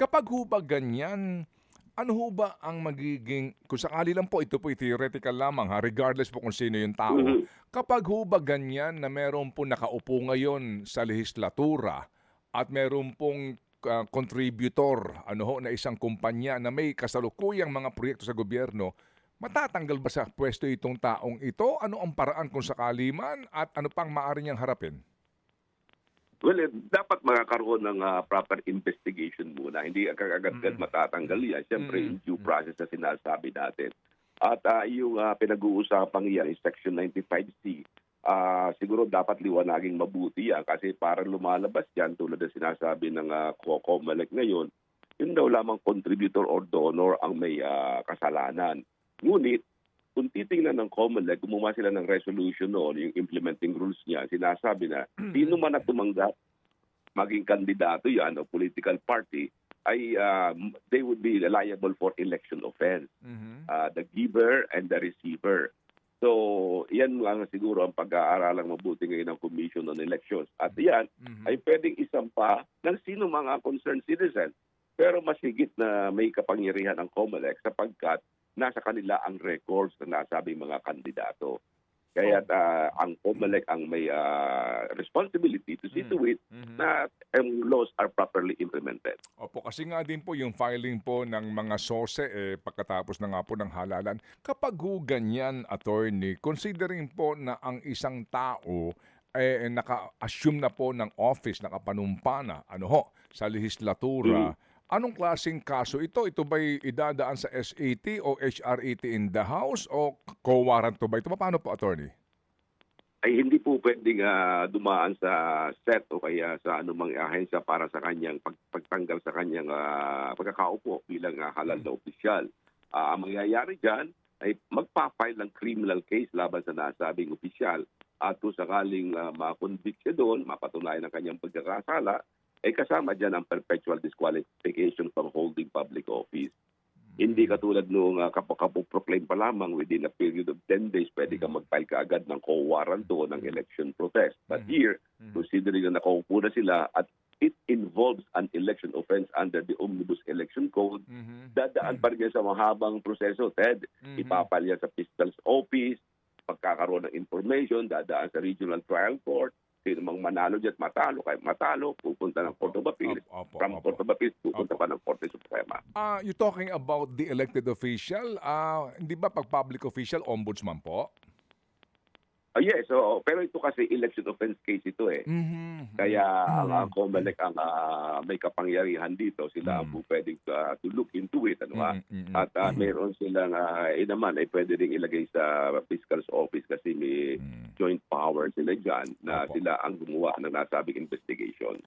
Kapag ho ba ganyan, ano ho ba ang magiging, kung sakali lang po, ito po theoretical lamang ha, regardless po kung sino yung tao. Mhm. Kapag ho ba ganyan na meron po nakaupo ngayon sa legislatura at meron pong ah, contributor, ano ho, na isang kumpanya na may kasalukuyang mga proyekto sa gobyerno, matatanggal ba sa pwesto itong taong ito? Ano ang paraan kung sakali man at ano pang maaari niyang harapin? Well, eh, dapat makakaroon ng ah, proper investigation muna. Hindi agad-agad Mm. matatanggal yan. Siyempre, Mm. due process na sinasabi natin. At ah, yung ah, pinag-uusapang yan, Section 95C, ah, siguro dapat liwanaging mabuti yan kasi para lumalabas yan tulad ng sinasabi ng uh, COCOMELEC ngayon, yun daw lamang contributor or donor ang may ah, kasalanan. Ngunit, kung titingnan ng COMELEC, gumawa sila ng resolution noon, yung implementing rules niya, sinasabi na sino man na tumanggap maging kandidato yan o political party ay ah, they would be liable for election offense. Mhm. Ah, the giver and the receiver. So, yan lang siguro ang pag-aaralang mabuti ngayon ng Commission on Elections. At yan Mhm. ay pwedeng isampa ng sino mga concerned citizen. Pero mas higit na may kapangyarihan ang COMELEC sapagkat nasa kanila ang records ng nasabing mga kandidato. Kaya ah, ang COMELEC ang may ah, responsibility to see to it Mhm. na ang laws are properly implemented. Opo, kasi nga din po yung filing po ng mga sose eh, pagkatapos na nga po ng halalan. Kapag ho ganyan, attorney, considering po na ang isang tao eh, naka-assume na po ng office, nakapanumpa na, ano ho, sa legislatura, anong klaseng kaso ito? Ito ba'y idadaan sa SAT o HRAT in the House o co-warrant to ba ito? Paano po, attorney? Ay hindi po pwedeng ah, dumaan sa set o kaya sa anumang ahensya para sa kanyang pag- pagtanggal sa kanyang ah, pagkakaupo bilang ah, halal na opisyal. Ah, ang mangyayari dyan ay magpa-file ng criminal case laban sa nasabing opisyal at kung sakaling uh, ma-convict siya doon, mapatunayan ang kanyang pagkakasala, ay kasama dyan ang perpetual disqualification from holding public office. Hindi katulad nung uh, kapo-proclaim pa lamang within a period of 10 days, pwede ka mag-file ka agad ng co-warrant o ng election protest. But here, considering na nakaupo na sila at it involves an election offense under the Omnibus Election Code, Mhm. dadaan pa rin sa mahabang proseso, Ted. Mhm. Ipapalya sa fiscal's office, pagkakaroon ng information, dadaan sa regional trial court, sino mang manalo dyan, matalo, kahit matalo, pupunta ng Court of Appeals. Opo, From opo. Court of pupunta Opo. pa ng Korte Suprema. Ah, you talking about the elected official? Ah, hindi ba pag public official, ombudsman po? Ah, yes, so, pero ito kasi election offense case ito eh. Mhm. Kaya ang Mhm. ang COMELEC ang ah, may kapangyarihan dito, sila ang Mm. po pwedeng ah, to look into it. Ano, ah. Mhm, mhm, At ah, mhm. meron silang, uh, eh naman, ay pwede rin ilagay sa fiscal's office kasi may Mm. joint power sila dyan na Opo. sila ang gumawa ng nasabing investigation.